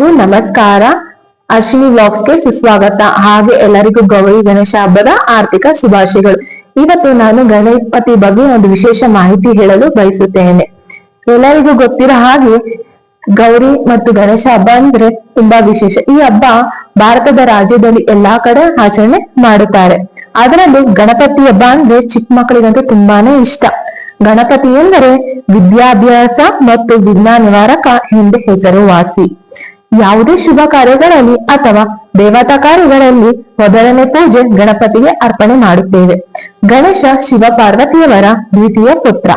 ನಮಸ್ಕಾರ. ಅಶ್ವಿನಿ ಬ್ಲಾಗ್ಸ್ಗೆ ಸುಸ್ವಾಗತ. ಹಾಗೆ ಎಲ್ಲರಿಗೂ ಗೌರಿ ಗಣೇಶ ಹಬ್ಬದ ಆರ್ಥಿಕ ಶುಭಾಶಯಗಳು. ಇವತ್ತು ನಾನು ಗಣಪತಿ ಬಗ್ಗೆ ಒಂದು ವಿಶೇಷ ಮಾಹಿತಿ ಹೇಳಲು ಬಯಸುತ್ತೇನೆ. ಎಲ್ಲರಿಗೂ ಗೊತ್ತಿರೋ ಹಾಗೆ ಗೌರಿ ಮತ್ತು ಗಣೇಶ ಹಬ್ಬ ಅಂದ್ರೆ ತುಂಬಾ ವಿಶೇಷ. ಈ ಹಬ್ಬ ಭಾರತದ ರಾಜ್ಯದಲ್ಲಿ ಎಲ್ಲಾ ಕಡೆ ಆಚರಣೆ ಮಾಡುತ್ತಾರೆ. ಅದರಲ್ಲೂ ಗಣಪತಿ ಹಬ್ಬ ಅಂದ್ರೆ ಚಿಕ್ಕ ಮಕ್ಕಳಿಗಂತೂ ತುಂಬಾನೇ ಇಷ್ಟ. ಗಣಪತಿ ಎಂದರೆ ವಿದ್ಯಾಭ್ಯಾಸ ಮತ್ತು ವಿಜ್ಞಾನ ನಿವಾರಕ ಎಂದು ಹೆಸರುವಾಸಿ. ಯಾವುದೇ ಶುಭ ಕಾರ್ಯಗಳಲ್ಲಿ ಅಥವಾ ದೇವತಾ ಕಾರ್ಯಗಳಲ್ಲಿ ಮೊದಲನೇ ಪೂಜೆ ಗಣಪತಿಗೆ ಅರ್ಪಣೆ ಮಾಡುತ್ತೇವೆ. ಗಣೇಶ ಶಿವ ಪಾರ್ವತಿಯವರ ದ್ವಿತೀಯ ಪುತ್ರ.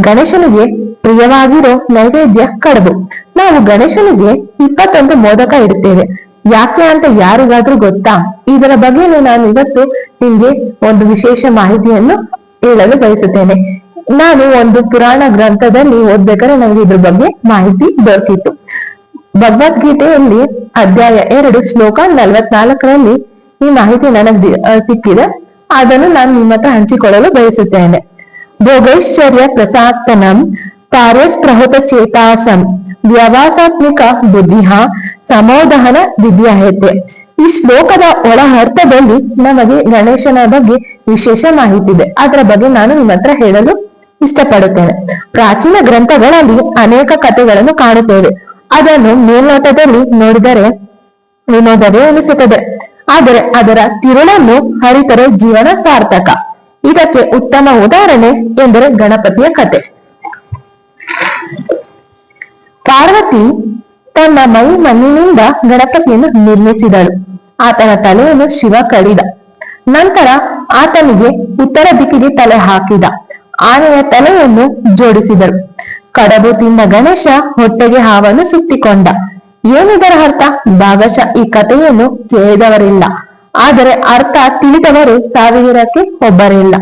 ಗಣೇಶನಿಗೆ ಪ್ರಿಯವಾಗಿರೋ ನೈವೇದ್ಯ ಕಡುಬು. ನಾವು ಗಣೇಶನಿಗೆ ಇಪ್ಪತ್ತೊಂದು ಮೋದಕ ಇಡುತ್ತೇವೆ. ಯಾಕೆ ಅಂತ ಯಾರಿಗಾದ್ರೂ ಗೊತ್ತಾ? ಇದರ ಬಗ್ಗೆ ನಾನು ಇವತ್ತು ನಿಮ್ಗೆ ಒಂದು ವಿಶೇಷ ಮಾಹಿತಿಯನ್ನು ಹೇಳಲು ಬಯಸುತ್ತೇನೆ. ನಾನು ಒಂದು ಪುರಾಣ ಗ್ರಂಥದಲ್ಲಿ ಓದ್ಬೇಕಾದ್ರೆ ನನಗೆ ಇದ್ರ ಬಗ್ಗೆ ಮಾಹಿತಿ ದೊರಕಿತ್ತು. ಭಗವದ್ಗೀತೆಯಲ್ಲಿ ಅಧ್ಯಾಯ ಎರಡು, ಶ್ಲೋಕ ನಲವತ್ನಾಲ್ಕರಲ್ಲಿ ಈ ಮಾಹಿತಿ ನನಗೆ ಸಿಕ್ಕಿದೆ. ಅದನ್ನು ನಾನು ನಿಮ್ಮ ಹತ್ರ ಹಂಚಿಕೊಳ್ಳಲು ಬಯಸುತ್ತೇನೆ. ಭೋಗೈಶ್ವರ್ಯ ಪ್ರಸಾತ್ತನಂ ಕಾರ್ಯಸ್ಪ್ರಹುತ ಚೇತಾಸಂ ವ್ಯವಾಸಾತ್ಮಿಕ ಬುದ್ಧಿಹ ಸಮೋದಹನ ವಿದ್ಯಾಹತೆ. ಈ ಶ್ಲೋಕದ ಒಳ ಅರ್ಥದಲ್ಲಿ ನಮಗೆ ಗಣೇಶನ ಬಗ್ಗೆ ವಿಶೇಷ ಮಾಹಿತಿ ಇದೆ. ಅದರ ಬಗ್ಗೆ ನಾನು ನಿಮ್ಮ ಹತ್ರ ಹೇಳಲು ಇಷ್ಟಪಡುತ್ತೇನೆ. ಪ್ರಾಚೀನ ಗ್ರಂಥಗಳಲ್ಲಿ ಅನೇಕ ಕಥೆಗಳನ್ನು ಕಾಣುತ್ತೇವೆ. ಅದನ್ನು ಮೇಲ್ನೋಟದಲ್ಲಿ ನೋಡಿದರೆ ವಿನೋದವೇ ಅನಿಸುತ್ತದೆ ಆದರೆ ಅದರ ತಿರುಳನ್ನು ಹರಿತರೆ ಜೀವನ ಸಾರ್ಥಕ. ಇದಕ್ಕೆ ಉತ್ತಮ ಉದಾಹರಣೆ ಎಂದರೆ ಗಣಪತಿಯ ಕತೆ. ಪಾರ್ವತಿ ತನ್ನ ಮೈ ಮಣ್ಣಿನಿಂದ ಗಣಪತಿಯನ್ನು ನಿರ್ಮಿಸಿದಳು. ಆತನ ತಲೆಯನ್ನು ಶಿವ ಕಡಿದ. ನಂತರ ಆತನಿಗೆ ಉತ್ತರ ದಿಕ್ಕಿಗೆ ತಲೆ ಹಾಕಿದ. ಆನೆಯ ತಲೆಯನ್ನು ಜೋಡಿಸಿದಳು ಕಡಬು ತಿಂದ ಗಣೇಶ ಹೊಟ್ಟೆಗೆ ಹಾವನ್ನು ಸುತ್ತಿಕೊಂಡ. ಏನಿದರ ಅರ್ಥ? ಭಾಗಶಃ ಈ ಕಥೆಯನ್ನು ಕೇಳಿದವರಿಲ್ಲ. ಆದರೆ ಅರ್ಥ ತಿಳಿದವರು ಸಾವಿರಕ್ಕೆ ಒಬ್ಬರಿಲ್ಲ.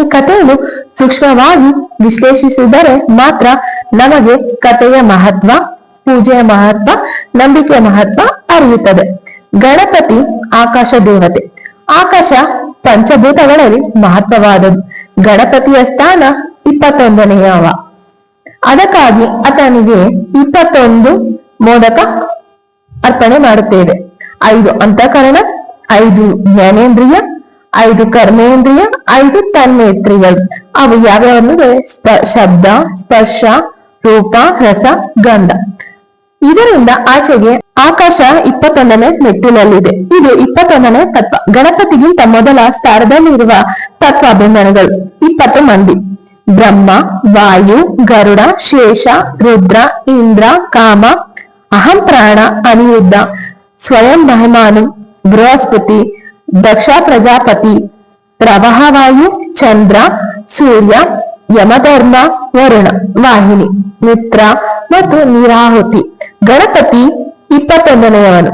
ಈ ಕಥೆಯನ್ನು ಸೂಕ್ಷ್ಮವಾಗಿ ವಿಶ್ಲೇಷಿಸಿದರೆ ಮಾತ್ರ ನಮಗೆ ಕಥೆಯ ಮಹತ್ವ, ಪೂಜೆಯ ಮಹತ್ವ, ನಂಬಿಕೆಯ ಮಹತ್ವ ಅರಿಯುತ್ತದೆ. ಗಣಪತಿ ಆಕಾಶ ದೇವತೆ. ಆಕಾಶ ಪಂಚಭೂತಗಳಲ್ಲಿ ಮಹತ್ವವಾದದ್ದು. ಗಣಪತಿಯ ಸ್ಥಾನ ಇಪ್ಪತ್ತೊಂದನೆಯವ ಅದಕ್ಕಾಗಿ ಆತನಿಗೆ ಇಪ್ಪತ್ತೊಂದು ಮೋದಕ ಅರ್ಪಣೆ ಮಾಡುತ್ತೇವೆ. ಐದು ಅಂತಃಕರಣ, ಐದು ಜ್ಞಾನೇಂದ್ರಿಯ, ಐದು ಕರ್ಮೇಂದ್ರಿಯ, ಐದು ತನ್ನೇಂದ್ರಿಯಗಳು ಅವು ಯಾವ್ಯಾವ ಶಬ್ದ, ಸ್ಪರ್ಶ, ರೂಪ, ರಸ, ಗಂಧ. ಇದರಿಂದ ಆಚೆಗೆ ಆಕಾಶ ಇಪ್ಪತ್ತೊಂದನೇ ಮೆಟ್ಟಿನಲ್ಲಿದೆ. ಇದು ಇಪ್ಪತ್ತೊಂದನೇ ತತ್ವ. ಗಣಪತಿಗಿಂತ ಮೊದಲ ಸ್ಥಾನದಲ್ಲಿರುವ ತತ್ವ ಬೆಂಬಲಗಳು ಇಪ್ಪತ್ತು ಮಂದಿ. ಬ್ರಹ್ಮ, ವಾಯು, ಗರುಡ, ಶೇಷ, ರುದ್ರ, ಇಂದ್ರ, ಕಾಮ, ಅಹಂ ಪ್ರಾಣ, ಅನಿರುದ್ಧ, ಸ್ವಯಂ ಮಹಿಮಾನು, ಬೃಹಸ್ಪತಿ, ದಕ್ಷ ಪ್ರಜಾಪತಿ ಪ್ರವಾಹವಾಯು ಚಂದ್ರ, ಸೂರ್ಯ, ಯಮಧರ್ಮ, ವರುಣ, ವಾಹಿನಿ, ಮಿತ್ರ ಮತ್ತು ನಿರಾಹುತಿ, ಗಣಪತಿ ಇಪ್ಪತ್ತೊಂದನೆಯವನು.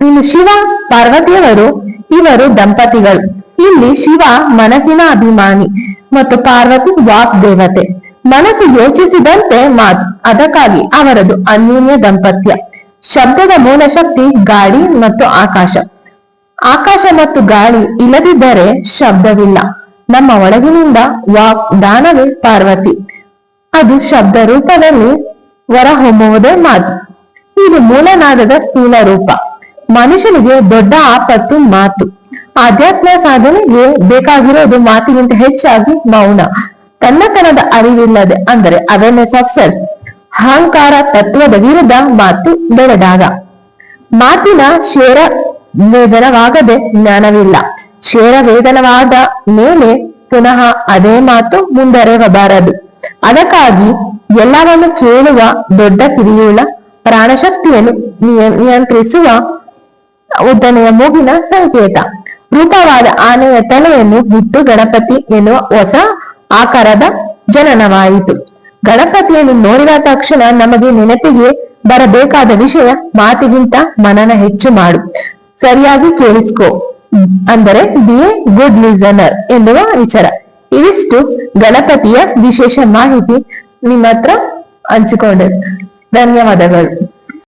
ಇನ್ನು ಶಿವ, ಪಾರ್ವತಿಯವರು, ಇವರು ದಂಪತಿಗಳು. ಇಲ್ಲಿ ಶಿವ ಮನಸ್ಸಿನ ಅಭಿಮಾನಿ. ಮತ್ತು ಪಾರ್ವತಿ ವಾಕ್ ದೇವತೆ. ಮನಸ್ಸು ಯೋಚಿಸಿದಂತೆ ಮಾತು, ಅದಕ್ಕಾಗಿ ಅವರದು ಅನ್ಯೂನ್ಯ ದಾಂಪತ್ಯ. ಶಬ್ದದ ಮೂಲ ಶಕ್ತಿ ಗಾಳಿ ಮತ್ತು ಆಕಾಶ. ಆಕಾಶ ಮತ್ತು ಗಾಳಿ ಇಲ್ಲದಿದ್ದರೆ ಶಬ್ದವಿಲ್ಲ. ನಮ್ಮ ಒಳಗಿನಿಂದ ವಾಕ್ ದಾನವೇ ಪಾರ್ವತಿ. ಅದು ಶಬ್ದ ರೂಪದಲ್ಲಿ ಹೊರಹೊಮ್ಮುವುದೇ ಮಾತು. ಇದು ಮೂಲನಾದದ ಸ್ಥೂಲ ರೂಪ. ಮನುಷ್ಯನಿಗೆ ದೊಡ್ಡ ಆಪತ್ತು ಮಾತು. ಆಧ್ಯಾತ್ಮ ಸಾಧನೆಗೆ ಬೇಕಾಗಿರೋದು ಮಾತಿಗಿಂತ ಹೆಚ್ಚಾಗಿ ಮೌನ. ತನ್ನತನದ ಅರಿವಿಲ್ಲದೆ ಅಂದರೆ ಅವೇರ್ನೆಸ್ ಆಫ್ ಸೆಲ್ಫ್ ಅಹಂಕಾರ ತತ್ವದ ವಿರುದ್ಧ ಮಾತು ಬೆಳೆದಾಗ. ಮಾತಿನ ಶೇರ ವೇದನವಾಗದೆ ಜ್ಞಾನವಿಲ್ಲ. ಶೇರ ವೇದನವಾದ ಮೇಲೆ ಪುನಃ ಅದೇ ಮಾತು ಮುಂದರೆಯಬಾರದು ಅದಕ್ಕಾಗಿ ಎಲ್ಲವನ್ನು ಕೇಳುವ ದೊಡ್ಡ ಕಿವಿಯುಳ್ಳ ಪ್ರಾಣಶಕ್ತಿಯನ್ನು ನಿಯಂತ್ರಿಸುವ ಉದ್ದನೆಯ ಮೂಗಿನ ಸಂಕೇತ. ರೂಪವಾದ ಆನೆಯ ತಲೆಯನ್ನು ಬಿಟ್ಟು ಗಣಪತಿ ಎನ್ನುವ ಹೊಸ ಆಕಾರದ ಜನನವಾಯಿತು. ಗಣಪತಿಯನ್ನು ನೋಡಿದ ತಕ್ಷಣ ನಮಗೆ ನೆನಪಿಗೆ ಬರಬೇಕಾದ ವಿಷಯ ಮಾತಿಗಿಂತ ಮನನ ಹೆಚ್ಚು ಮಾಡು. ಸರಿಯಾಗಿ ಕೇಳಿಸ್ಕೋ. ಅಂದರೆ ಬಿ ಎ ಗುಡ್ ಲಿಸನರ್ ಎನ್ನುವ ವಿಚಾರ. ಇವಿಷ್ಟು ಗಣಪತಿಯ ವಿಶೇಷ ಮಾಹಿತಿ ನಿಮ್ಮ ಹತ್ರ ಹಂಚಿಕೊಂಡೆ. ಧನ್ಯವಾದಗಳು.